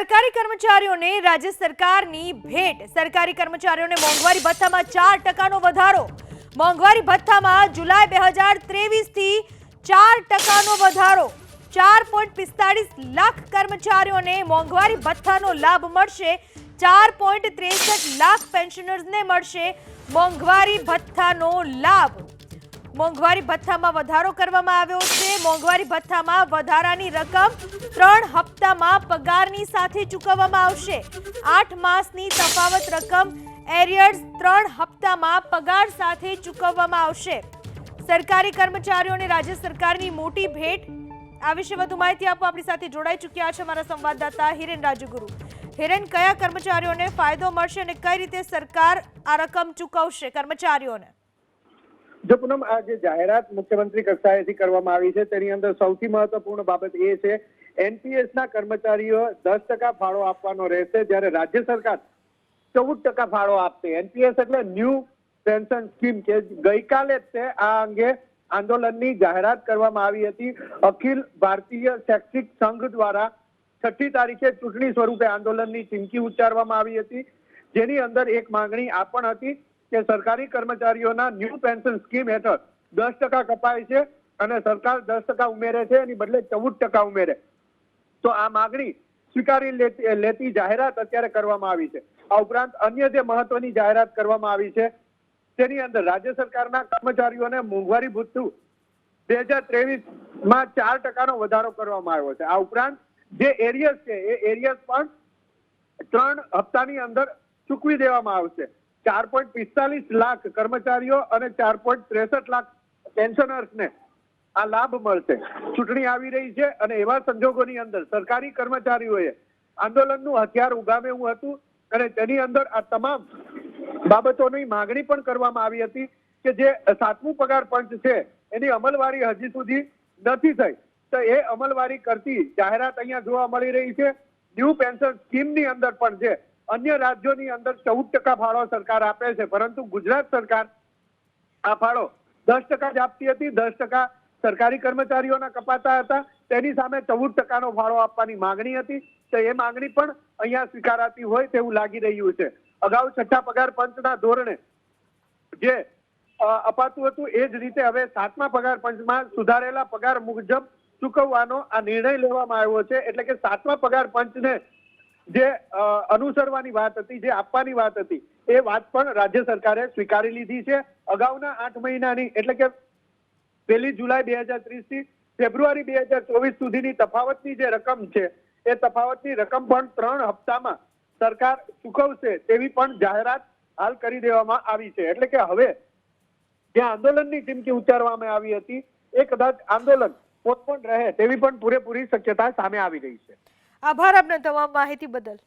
સરકારી કર્મચારીઓને રાજ્ય સરકારની ભેટ. સરકારી કર્મચારીઓને મોંઘવારી ભથ્થામાં ચાર ટકાનો વધારો. મોંઘવારી ભથ્થામાં જુલાઈ બે હજાર ત્રેવીસથી ચાર ટકાનો વધારો. ચાર પોઈન્ટ પિસ્તાળીસ લાખ કર્મચારીઓને મોંઘવારી ભથ્થાનો લાભ મળશે. ચાર પોઈન્ટ ત્રેસઠ લાખ પેન્શનર્સને મળશે મોંઘવારી ભથ્થાનો લાભ. મોંઘવારી ભથ્થામાં વધારો કરવામાં આવ્યો છે. મોંઘવારી ભથ્થામાં વધારાની રકમ ત્રણ હપ્તામાં પગારની સાથે ચૂકવવામાં આવશે. આઠ માસની તફાવત રકમ એરિયર્સ ત્રણ હપ્તામાં પગાર સાથે ચૂકવવામાં આવશે. સરકારી કર્મચારીઓને રાજ્ય સરકારની મોટી ભેટ. આ વિશે વધુ માહિતી આપવા આપણી સાથે જોડાઈ ચૂક્યા છે અમારા સંવાદદાતા હિરેન રાજુગુરુ. હિરેન, કયા કર્મચારીઓને ફાયદો મળશે અને કઈ રીતે સરકાર આ રકમ ચૂકવશે? કર્મચારીઓને. જો પૂનમ, આ જે જાહેરાત મુખ્યમંત્રી કક્ષાએથી કરવામાં આવી છે, તેની અંદર સૌથી મહત્વપૂર્ણ બાબત એ છે એનપીએસ ના કર્મચારીઓ દસ ટકા ફાળો આપવાનો રહેશે જ્યારે રાજ્ય સરકાર ચૌદ ટકા ફાળો આપશે. એનપીએસ એટલે ન્યૂ પેન્શન સ્કીમ કે ગઈકાલે જ તે આ અંગે આંદોલનની જાહેરાત કરવામાં આવી હતી. અખિલ ભારતીય શૈક્ષિક સંઘ દ્વારા છઠ્ઠી તારીખે ચૂંટણી સ્વરૂપે આંદોલનની ચીમકી ઉચ્ચારવામાં આવી હતી. જેની અંદર એક માંગણી આ પણ હતી કે સરકારી કર્મચારીઓના ન્યૂ પેન્શન સ્કીમ હેઠળ દસ ટકા કપાય છે અને સરકાર દસ ટકા ઉમેરે છે, એની બદલે ચૌદ ટકા ઉમેરે. તો આ માગણી સ્વીકારી લેતી જાહેરાત અત્યારે કરવામાં આવી છે. આ ઉપરાંત અન્ય જે મહત્વની જાહેરાત કરવામાં આવી છે, તેની અંદર રાજ્ય સરકારના કર્મચારીઓને મોંઘવારી ભથ્થું બે હજાર ત્રેવીસમાં ચાર ટકાનો વધારો કરવામાં આવ્યો છે. આ ઉપરાંત જે એરિયસ છે, એ એરિયસ પણ ત્રણ હપ્તાની અંદર ચૂકવી દેવામાં આવશે. ચાર પોઈન્ટ પિસ્તાલીસ લાખ કર્મચારીઓ અને ચાર પોઈન્ટ ત્રેસઠ લાખ પેન્શનર્સને આ લાભ મળશે. ચૂંટણી આવી રહી છે અને એવા સંજોગોની અંદર સરકારી કર્મચારીઓએ આંદોલનનું હથિયાર ઉગામેવું હતું અને તેની અંદર આ તમામ બાબતોની માગણી પણ કરવામાં આવી હતી કે જે સાતમું પગાર પંચ છે, એની અમલવારી હજી સુધી નથી થઈ. તો એ અમલવારી કરતી જાહેરાત અહીંયા જોવા મળી રહી છે. ન્યૂ પેન્શન સ્કીમની અંદર પણ છે અન્ય રાજ્યોની અંદર ચૌદ ટકા ફાળો સરકાર આપે છે, પરંતુ ગુજરાત સરકાર આ ફાળો દસ ટકા જ આપતી હતી. દસ ટકા સરકારી કર્મચારીઓના કપાતા હતા. તેની સામે ચૌદ ટકાનો ફાળો આપવાની માંગણી હતી. તો એ માંગણી પણ અહીંયા સ્વીકારાતી હોય તેવું લાગી રહ્યું છે. અગાઉ છઠ્ઠા પગાર પંચના ધોરણે જે અપાતું હતું, એ જ રીતે હવે સાતમા પગાર પંચમાં સુધારેલા પગાર મુજબ ચૂકવવાનો આ નિર્ણય લેવામાં આવ્યો છે. એટલે કે સાતમા પગાર પંચને જે અનુસરવાની વાત હતી, જે આપવાની વાત હતી, એ વાત પણ રાજ્ય સરકારે સ્વીકારી લીધી છે. અગાઉના આઠ મહિનાની, એટલે કે પહેલી જુલાઈ બે હજાર ત્રીસથી ફેબ્રુઆરી બે હજાર ચોવીસ સુધીની તફાવતની જે રકમ છે, એ તફાવતની રકમ પણ ત્રણ હપ્તામાં સરકાર ચૂકવશે તેવી પણ જાહેરાત હાલ કરી દેવામાં આવી છે. એટલે કે હવે જે આંદોલનની ચીમકી ઉચ્ચારવામાં આવી હતી, એ કદાચ આંદોલન પોતપણ રહે તેવી પણ પૂરેપૂરી શક્યતા સામે આવી રહી છે. આભાર આપનો તમામ માહિતી બદલ.